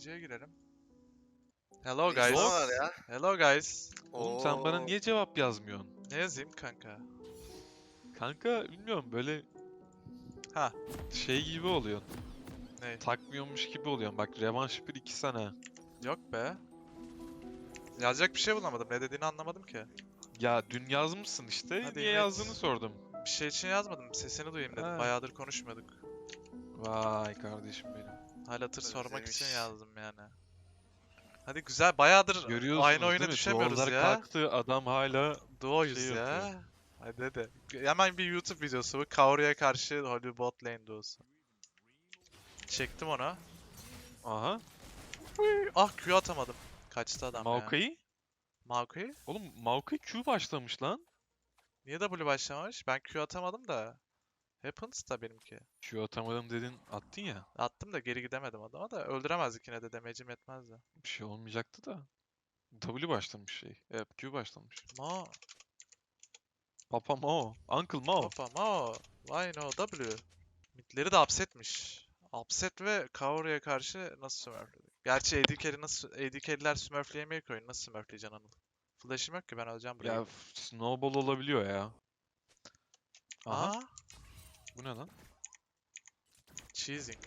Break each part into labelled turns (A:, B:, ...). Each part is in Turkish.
A: DMC'ye girelim. Hello
B: Ne
A: guys.
B: var ya?
A: Hello guys.
C: Oğlum sen bana niye cevap yazmıyorsun?
A: Ne yazayım kanka?
C: Kanka bilmiyorum böyle
A: Ha.
C: şey gibi oluyorsun.
A: Ne?
C: Takmıyormuş gibi oluyorsun. Bak revanş 1 2 sene.
A: Yok be. Yazacak bir şey bulamadım. Ne dediğini anlamadım ki.
C: Ya dün yazmışsın işte.
A: Hadi
C: niye
A: evet.
C: yazdığını sordum.
A: Bir şey için yazmadım. Sesini duyayım dedim.
C: Ha.
A: Bayağıdır konuşmuyorduk.
C: Vay kardeşim benim.
A: Hal hatır sormak için yazdım yani. Hadi güzel. Bayağıdır
C: Görüyorsunuz
A: aynı oyuna
C: değil mi?
A: düşemiyoruz
C: Duvarlar
A: ya.
C: kalktı adam hala
A: Duo'yuz
C: şey
A: ya.
C: yapıyor.
A: Hadi hadi. Hemen bir YouTube videosu bu. Kaori'ye karşı Holy Bot Lane duosu. Çektim onu.
C: aha
A: Ah Q atamadım. Kaçtı adam ya.
C: Maokai.
A: Maokai?
C: Oğlum Maokai Q başlamış lan.
A: Niye W başlamamış? Ben Q atamadım da. Happens da benimki.
C: Q atamadım dedin attın ya.
A: Attım da geri gidemedim adama da. Öldüremezdik yine de damage'im yetmezdi.
C: Bir şey olmayacaktı da. W başlamış şey. Evet Q başlamış.
A: Mo.
C: Papa Mao. Uncle Mao.
A: Papa Mo. Why no W? Midleri de upsetmiş. Upset ve Kaori'ye karşı nasıl smurfledik? Gerçi AD carry nasıl AD carry'ler smurfleyemiyor ki oyunu. Nasıl smurfleyeceksin Anıl? Flash'im yok ki ben öleceğim buraya.
C: Ya snowball olabiliyor ya. Aha.
A: Aa,
C: Bu ne lan?
A: cheesing.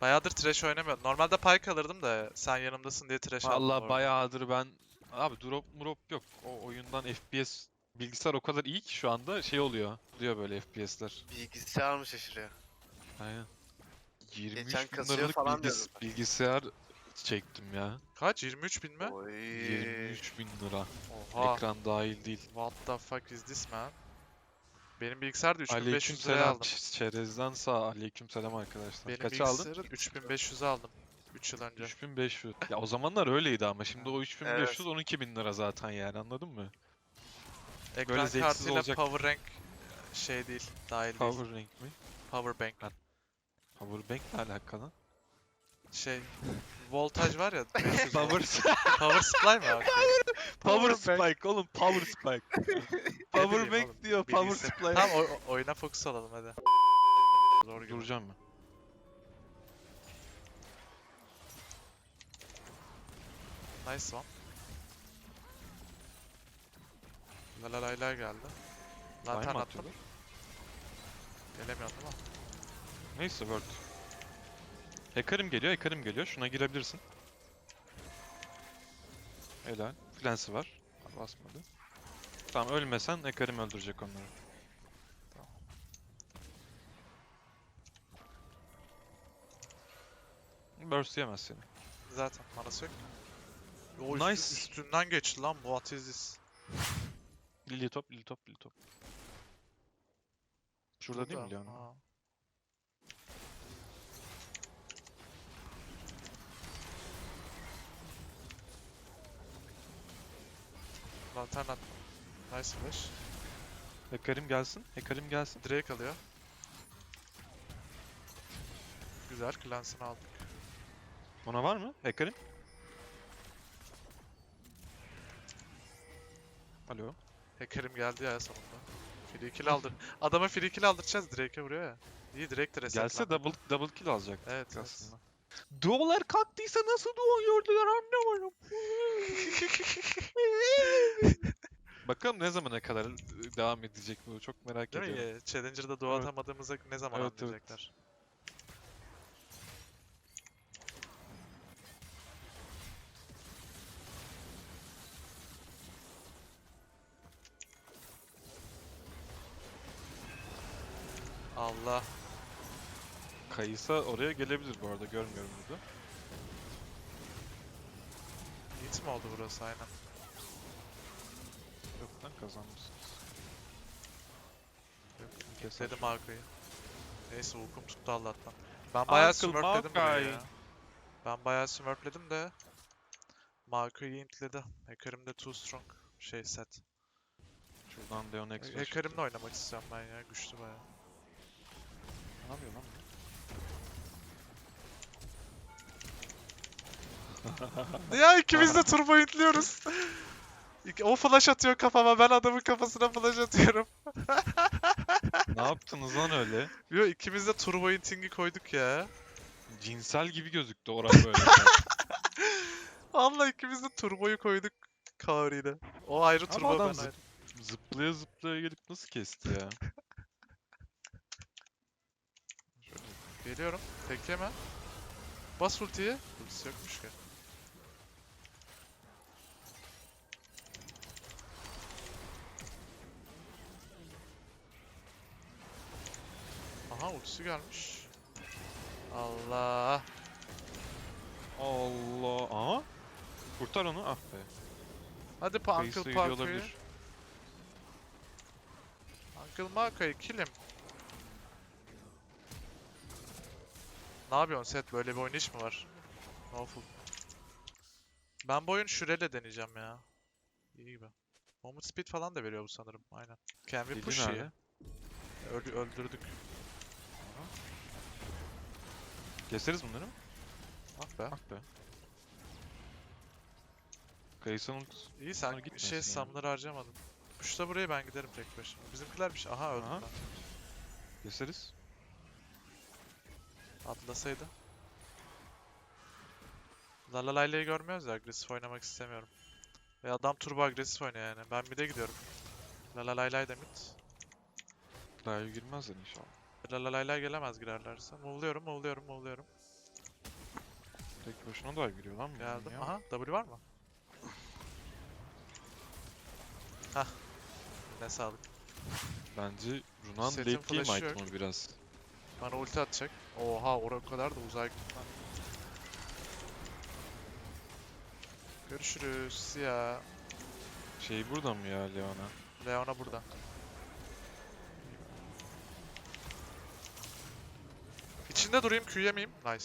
A: Bayağıdır trash oynamıyordum. Normalde pike alırdım da sen yanımdasın diye trash aldım.
C: Valla
A: orada.
C: bayağıdır ben... Abi drop drop yok. O oyundan FPS bilgisayar o kadar iyi ki şu anda şey oluyor. Diyor böyle FPS'ler.
B: Bilgisayar mı şaşırıyor?
C: Aynen. 23
B: Geçen
C: bin
B: kasıyor
C: liralık
B: falan
C: bilgis- bilgisayar çektim ya.
A: Kaç? 23 bin mi?
B: Oy.
C: 23 bin lira.
A: Oha.
C: Ekran dahil değil.
A: What the fuck is this man? Benim bilgisayar da
C: Aleyküm
A: 3500 liraya aldım.
C: Çerezden sağ. Aleyküm selam arkadaşlar.
A: Benim
C: Kaça aldın?
A: bilgisayarı 3500'e aldım. 3 yıl önce.
C: 3500. Ya o zamanlar öyleydi ama şimdi o 3500
B: Evet.
C: 12 bin lira zaten yani anladın mı?
A: Ekran
C: zevksiz
A: kartıyla
C: olacak.
A: power rank şey değil, dahil değil.
C: Power rank mi?
A: Power bank.
C: Ha. Power bank ne alakalı?
A: Şey, voltaj var ya. 500 volt.
C: Power
A: power supply mı? Okay.
C: Power spike oğlum power spike.
A: bileyim
C: power
A: oğlum,
C: bank diyor power
A: bilgisayar-
C: supply.
A: Tamam o- oyuna fokus alalım hadi. Zor.
C: Duracağım mı?
A: Nice one. La la la la geldi. Lantern attım. Gelemiyorum mi?
C: Neyse word. Hacker'im geliyor, hacker'im geliyor. Şuna girebilirsin. Helal. Flansı var. Basmadı. Tamam ölmesen hacker'im öldürecek onları. Burst yemez seni.
A: Zaten manası yok. O
C: Nice.
A: üstü- üstünden geçti lan. What is this?
C: Lily top, Lily top, Lily top. Şurada değil mi. Leon?
A: Lantern attım. Nice flash.
C: Hacker'im gelsin, hacker'im gelsin.
A: Drake alıyor. Güzel, Clans'ını aldık.
C: Ona var mı? Hacker'im? Alo.
A: Hacker'im geldi ya sonunda. Free kill aldır. Adama free kill aldıracağız Drake'e vuruyor ya. İyi de resetlendi.
C: Gelse double double kill alacak
A: Evet, evet.
C: Duolar kalktıysa nasıl doğuyordular anlamadım. Bakalım ne zamana kadar devam edecek bu çok merak
A: Değil mi?
C: ediyorum.
A: Ya, Challenger'da dua
C: Evet.
A: atamadığımızda ne zaman
C: Evet, evet.
A: anlayacaklar? Allah.
C: Kayısa oraya gelebilir bu arada görmüyorum burada.
A: Hit mi oldu burası aynen.
C: Yok lan kazanmışsınız.
A: Kesedim Marco'yu. Neyse uykum tuttu Allah'tan. Ben bayağı
C: Uncle
A: smurfledim burayı ya. Ben bayağı smurfledim de Marco'yu intledi. Hacker'im de too strong şey set.
C: Şuradan Leon X.
A: Hacker'imle oynamak istiyorum ben ya güçlü bayağı.
C: Ne yapıyor lan
A: ya ikimiz de turbo intliyoruz. İki- O flash atıyor kafama ben adamın kafasına flash atıyorum.
C: ne yaptınız lan öyle?
A: Yo ikimiz de turbo intingi koyduk ya.
C: cinsel gibi gözüktü ora böyle. biraz.
A: Vallahi ikimiz de turboyu koyduk Kaori'yle. O ayrı
C: Ama
A: turbo
C: adam
A: ben
C: zıp-
A: ayrı.
C: zıplaya zıplaya gelip nasıl kesti ya?
A: Geliyorum. Tekleme. Bas ultiyi. Ultisi yokmuş ki. Ultisi gelmiş. Allah.
C: Allah. Aha. Kurtar onu. Ah be.
A: Hadi pa
C: Kayısı
A: Uncle
C: gidiyor
A: Parker'ı.
C: olabilir.
A: Uncle Marka'yı kilim. Ne yapıyorsun Set? Böyle bir oynayış mı var? No full. Ben bu oyunu Shurel'le deneyeceğim ya. İyi gibi. Moment speed falan da veriyor bu sanırım. Aynen. Can we
C: Bildi
A: push
C: nerede?
A: here? Öldü, öldürdük.
C: Keseriz bunları mı?
A: Ah be.
C: Ah be. Kayısının.
A: İyi sen
C: gitmesin
A: şey
C: yani.
A: summoner harcamadın. Puşla buraya ben giderim tek başıma. Bizimkiler bir şey... Aha öldüm
C: Aha.
A: ben.
C: Keseriz.
A: Atlasaydı. Lalalayla'yı görmüyoruz ya agresif oynamak istemiyorum. Ve adam turbo agresif oynuyor yani. Ben mid'e gidiyorum. Lalalayla da mid.
C: Daha iyi girmezler inşallah.
A: Lalalayla gelemez girerlerse. Move'luyorum, move'luyorum, move'luyorum.
C: Tek başına da giriyor lan. bu
A: Geldim.
C: ya.
A: Aha, W var mı? Hah. Ne sağlık.
C: Bence Runan
A: Setin
C: late game
A: flash'ı yok.
C: item'ı biraz.
A: Bana ulti atacak. Oha, oraya kadar da uzak gitmem. Görüşürüz ya.
C: Şey burada mı ya Leona?
A: Leona burada. İçinde durayım, Q yemeyeyim. Nice.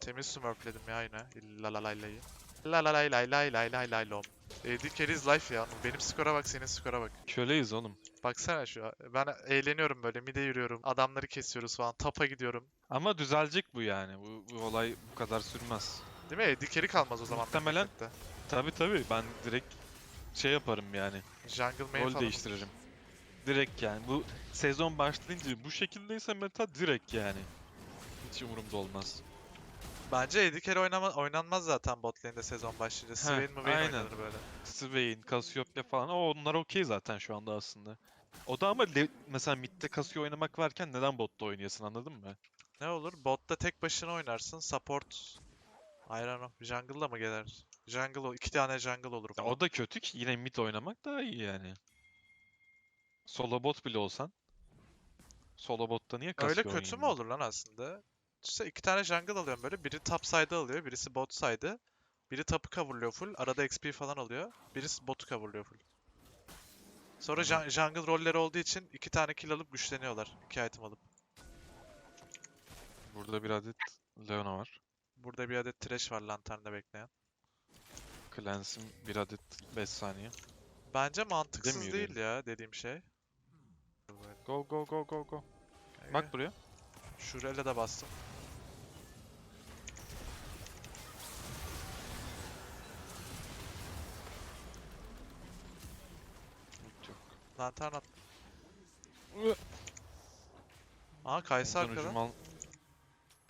A: Temiz smurfledim ya yine. Lalalayla'yı. Lalalaylay-lay-lay-lay-lom. AD carries life ya. Benim skora bak, senin skora bak.
C: Köleyiz oğlum.
A: Baksana şu. Ben eğleniyorum böyle. Mide yürüyorum. Adamları kesiyoruz falan. Tapa gidiyorum.
C: Ama düzelecek bu yani. Bu, bu olay bu kadar sürmez.
A: Değil mi? AD carry kalmaz o zaman.
C: Muhtemelen-. Tabi tabi ben direkt şey yaparım yani.
A: Jungle main
C: Rol
A: falan.
C: değiştiririm. Direkt yani. Bu sezon başlayınca bu şekildeyse meta direkt yani. Hiç umurumda olmaz.
A: Bence carry oynama, oynanmaz zaten bot lane'de sezon başlayınca. Swain mi
C: aynen.
A: oynanır böyle.
C: Swain, Cassiopeia falan. O onlar okey zaten şu anda aslında. O da ama mesela midde Casio oynamak varken neden botta oynayasın anladın mı?
A: Ne olur? Botta tek başına oynarsın. Support. I don't know. Jungle'la mı gelir? Jungle iki tane jungle olur
C: Ya o da kötü ki yine mid oynamak daha iyi yani. Solo bot bile olsan. Solo botta niye Casio
A: Öyle kötü mü
C: ben?
A: olur lan aslında? İşte iki tane jungle alıyorum böyle. Biri top side'ı alıyor, birisi bot side'ı. Biri top'u coverlıyor full. Arada XP falan alıyor. Birisi bot'u coverlıyor full. Sonra jun- jungle rolleri olduğu için iki tane kill alıp güçleniyorlar. İki item alıp.
C: Burada bir adet Leona var.
A: Burada bir adet trash var lanternde bekleyen.
C: Clans'im bir adet 5 saniye.
A: Bence mantıksız
C: Demiyor
A: değil
C: yani.
A: ya dediğim şey.
C: Go go go go go.
A: Bak
C: Bak buraya.
A: Şurayla da bastım. Lantern at. Aha Kaysa arkada.
C: al-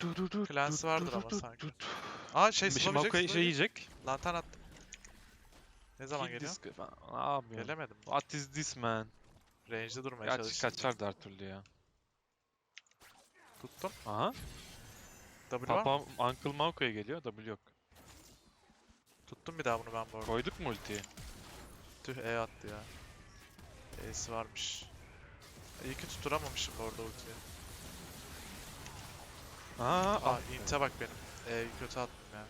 C: Du du du
A: Clans'ı
C: du
A: vardır
C: du
A: ama sanki.
C: du du.
A: Aa şey yiyecek,
C: şey
A: yiyecek. Lantern attım. Ne zaman geliyor?
C: yapıyorsun?
A: Gelemedim.
C: What is this man?
A: Range'de durmaya
C: Kaç,
A: çalıştım.
C: kaçardı her türlü ya.
A: Tuttum.
C: Aha.
A: W var mı?
C: Papa Uncle Maokai geliyor. W yok.
A: Tuttum bir daha bunu ben bu arada.
C: Koyduk mu ultiyi?
A: Tüh E attı ya. E'si varmış. İyi ki tutturamamışım bu arada ultiyi.
C: Aa,
A: Aa
C: ah.
A: int'e bak benim. E'yi kötü attım ya.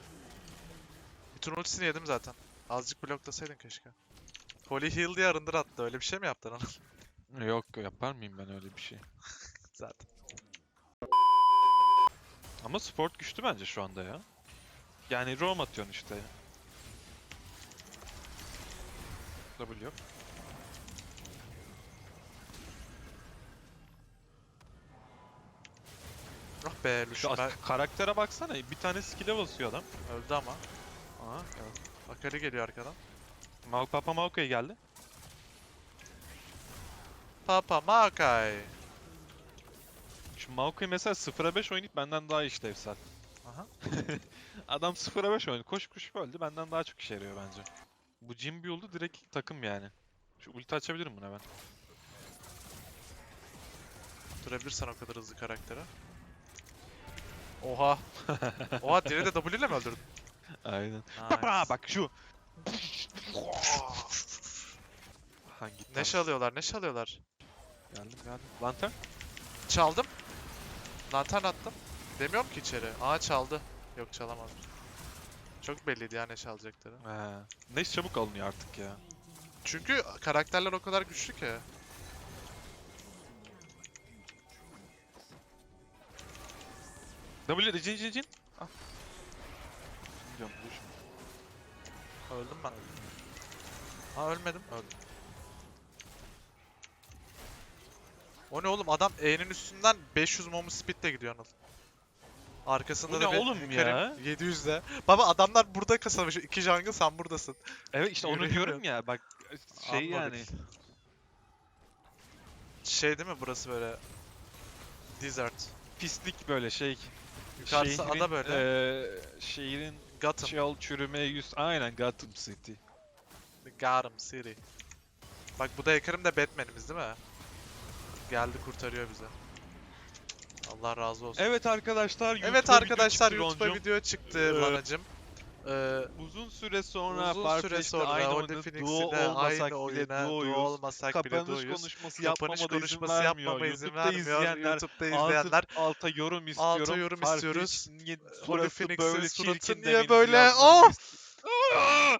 A: Bütün ultisini yedim zaten. Azıcık bloklasaydın keşke. Holy Heal diye arındır attı. Öyle bir şey mi yaptın Anıl?
C: Yok yapar mıyım ben öyle bir şey?
A: zaten.
C: Ama sport güçlü bence şu anda ya. Yani roam atıyorsun işte. W yok.
A: Ah be
C: Şu
A: Lucian
C: as- karaktere baksana bir tane skill'e basıyor adam.
A: öldü ama.
C: Aha.
A: Akali geliyor arkadan.
C: Mal Papa Maokai geldi.
A: Papa Maokai.
C: Şu Maokai mesela 0'a 5 oynayıp benden daha işlevsel.
A: Aha.
C: Adam 0'a 5 oynadı. Koş koş öldü. Benden daha çok işe yarıyor bence. Bu Jim Build'u direkt takım yani. Şu ulti açabilirim buna ben.
A: Durabilirsen o kadar hızlı karaktere. Oha. Oha diğeri de W ile mi öldürdün?
C: Aynen. Baba bak şu. Hangi
A: Neşe alıyorlar, neşe alıyorlar.
C: Geldim geldim. Lantern?
A: Çaldım. Lantern attım. Demiyorum ki içeri. Aa çaldı. Yok çalamadım. Çok belliydi ya ne çalacakları.
C: He. Neyse çabuk alınıyor artık ya.
A: Çünkü karakterler o kadar güçlü ki.
C: W cin cin cin. Ah.
A: Öldüm ben. Ha ölmedim. Öldüm. O ne oğlum adam E'nin üstünden 500 momu speedle gidiyor Anıl. Arkasında
C: Bu
A: da
C: ne
A: bir
C: oğlum ya?
A: 700'de. Baba adamlar burada kasılmış. İki jungle sen buradasın.
C: Evet işte onu
A: Yürüyemiyorum.
C: diyorum ya bak şey
A: Anladık.
C: yani.
A: Şey değil mi burası böyle? Desert.
C: Pislik böyle şey.
A: Yukarısı ada
C: şehrin,
A: böyle.
C: eee, şehrin
A: Gotham.
C: çal çürümeye yüz. Aynen Gotham City.
A: Gotham City. Bak bu da Ekrem de Batman'imiz değil mi? Geldi kurtarıyor bizi. Allah razı olsun.
C: Evet arkadaşlar YouTube'a
A: Evet
C: video
A: arkadaşlar
C: çıktı
A: YouTube'a
C: Roncum.
A: video çıktı
C: Ee,
A: Lanacım. Ee,
C: Uzun süre sonra
A: uzun süre sonra
C: aynı oyunda duo olmasak
A: aynı
C: bile
A: oyuna duo
C: duoyuz.
A: olmasak bile
C: Kapanış
A: duoyuz.
C: konuşması
A: Kapanış
C: yapmama da izin
A: konuşması
C: vermiyor.
A: yapmama izin
C: YouTube'da
A: vermiyor.
C: izleyenler
A: YouTube'da
C: altı,
A: izleyenler
C: alta yorum istiyorum.
A: Alta yorum
C: Farfetch
A: istiyoruz.
C: niye suratı
A: Phoenix'in
C: böyle
A: suratı
C: çirkin
A: niye
C: demenizi
A: böyle?
C: yazmanızı
A: Oh!
C: ist- Aa!